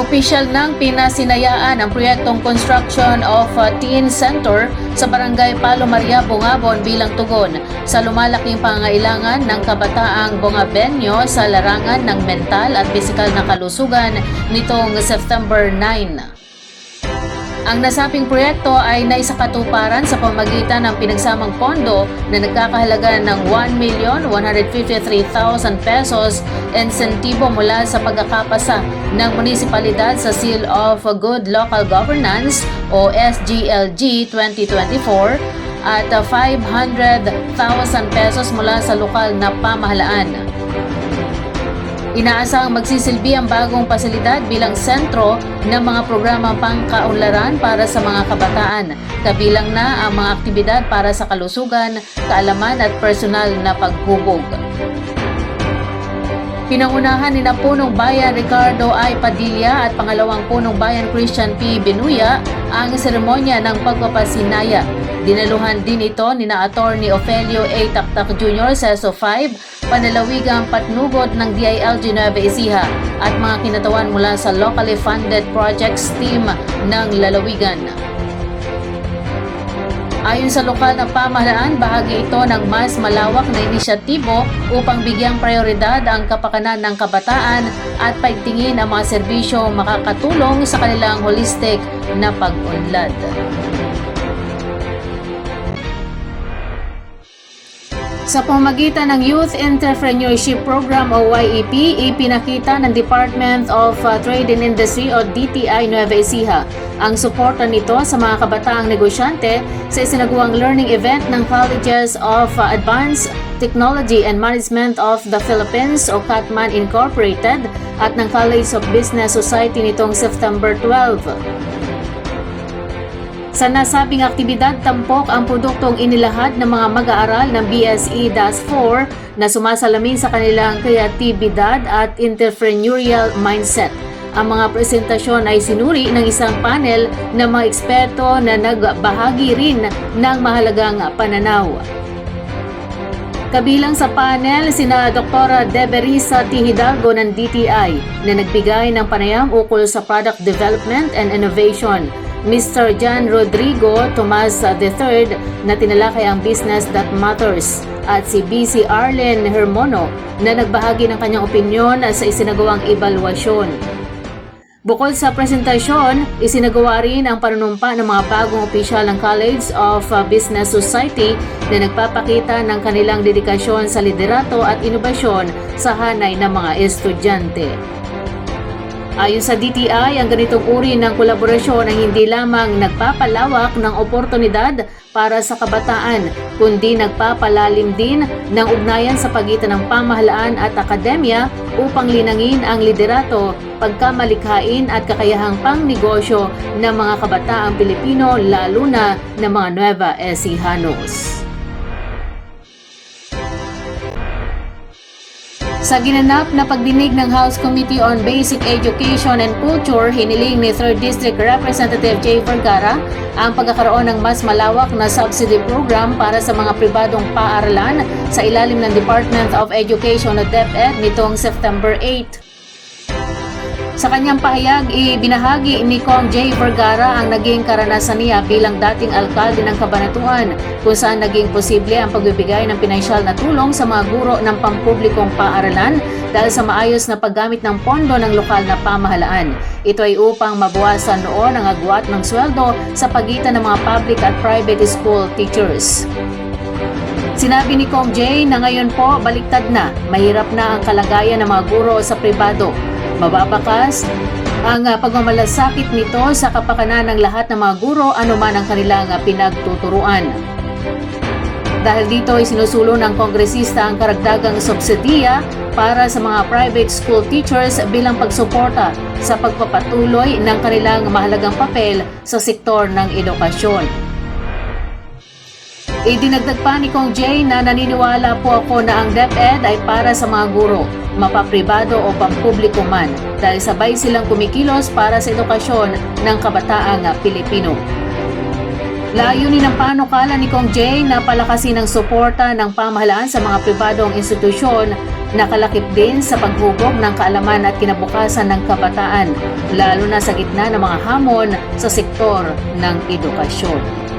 Opisyal nang pinasinayaan ang proyektong Construction of a Teen Center sa Barangay Palo Maria, Bungabon bilang tugon sa lumalaking pangailangan ng kabataang Bungabenyo sa larangan ng mental at pisikal na kalusugan nitong September 9. Ang nasabing proyekto ay naisakatuparan sa pamagitan ng pinagsamang pondo na nagkakahalaga ng 1,153,000 pesos insentibo mula sa pagkakapasa ng munisipalidad sa Seal of Good Local Governance o SGLG 2024 at 500,000 pesos mula sa lokal na pamahalaan. Inaasahang magsisilbi ang bagong pasilidad bilang sentro ng mga programang pangkaunlaran para sa mga kabataan, kabilang na ang mga aktibidad para sa kalusugan, kaalaman at personal na paghubog. Pinangunahan ni punong bayan Ricardo I. Padilla at pangalawang punong bayan Christian P. Benuya ang seremonya ng pagpapasinaya. Dinaluhan din ito ni na Attorney Ofelio A. Taktak Jr. Seso 5 panalawigang patnugod ng DILG Nueva Ecija at mga kinatawan mula sa locally funded projects team ng lalawigan. Ayon sa lokal na pamahalaan, bahagi ito ng mas malawak na inisyatibo upang bigyang prioridad ang kapakanan ng kabataan at paigtingin ang mga serbisyo makakatulong sa kanilang holistic na pag-unlad. Sa pamamagitan ng Youth Entrepreneurship Program o YEP, ipinakita ng Department of uh, Trade and Industry o DTI Nueva Ecija ang suporta nito sa mga kabataang negosyante sa isinagawang learning event ng Colleges of uh, Advanced Technology and Management of the Philippines o CATMAN Incorporated at ng College of Business Society nitong September 12. Sa nasabing aktibidad, tampok ang produktong inilahad ng mga mag-aaral ng BSE DAS4 na sumasalamin sa kanilang kreatibidad at entrepreneurial mindset. Ang mga presentasyon ay sinuri ng isang panel ng mga eksperto na nagbahagi rin ng mahalagang pananaw. Kabilang sa panel, sina Dr. Deberisa T. Hidalgo ng DTI na nagbigay ng panayam ukol sa product development and innovation Mr. John Rodrigo Tomas III na tinalakay ang Business That Matters at si BC Arlen Hermono na nagbahagi ng kanyang opinyon sa isinagawang ebalwasyon. Bukod sa presentasyon, isinagawa rin ang panunumpa ng mga bagong opisyal ng College of Business Society na nagpapakita ng kanilang dedikasyon sa liderato at inobasyon sa hanay ng mga estudyante. Ayon sa DTI, ang ganitong uri ng kolaborasyon ay hindi lamang nagpapalawak ng oportunidad para sa kabataan, kundi nagpapalalim din ng ugnayan sa pagitan ng pamahalaan at akademya upang linangin ang liderato, pagkamalikhain at kakayahang pangnegosyo ng mga kabataang Pilipino lalo na ng mga Nueva Ecijanos. Sa ginanap na pagdinig ng House Committee on Basic Education and Culture, hiniling ni 3rd District Representative Jay Vergara ang pagkakaroon ng mas malawak na subsidy program para sa mga pribadong paaralan sa ilalim ng Department of Education o DepEd nitong September 8. Sa kanyang pahayag, ibinahagi ni Kong J. Vergara ang naging karanasan niya bilang dating alkalde ng Kabanatuan kung saan naging posible ang pagbibigay ng pinansyal na tulong sa mga guro ng pampublikong paaralan dahil sa maayos na paggamit ng pondo ng lokal na pamahalaan. Ito ay upang mabawasan noon ang agwat ng sweldo sa pagitan ng mga public at private school teachers. Sinabi ni Kong J na ngayon po baliktad na, mahirap na ang kalagayan ng mga guro sa pribado Mababakas ang uh, pagmamalasakit nito sa kapakanan ng lahat ng mga guro anuman ang kanilang uh, pinagtuturuan. Dahil dito ay sinusulo ng kongresista ang karagdagang subsidiya para sa mga private school teachers bilang pagsuporta sa pagpapatuloy ng kanilang mahalagang papel sa sektor ng edukasyon. Idinagdag pa ni Kong Jay na naniniwala po ako na ang DepEd ay para sa mga guro mapapribado o pampubliko man dahil sabay silang kumikilos para sa edukasyon ng kabataang Pilipino. Layunin ng panukala ni Kong Jay na palakasin ang suporta ng pamahalaan sa mga pribadong institusyon nakalakip din sa paghubog ng kaalaman at kinabukasan ng kabataan, lalo na sa gitna ng mga hamon sa sektor ng edukasyon.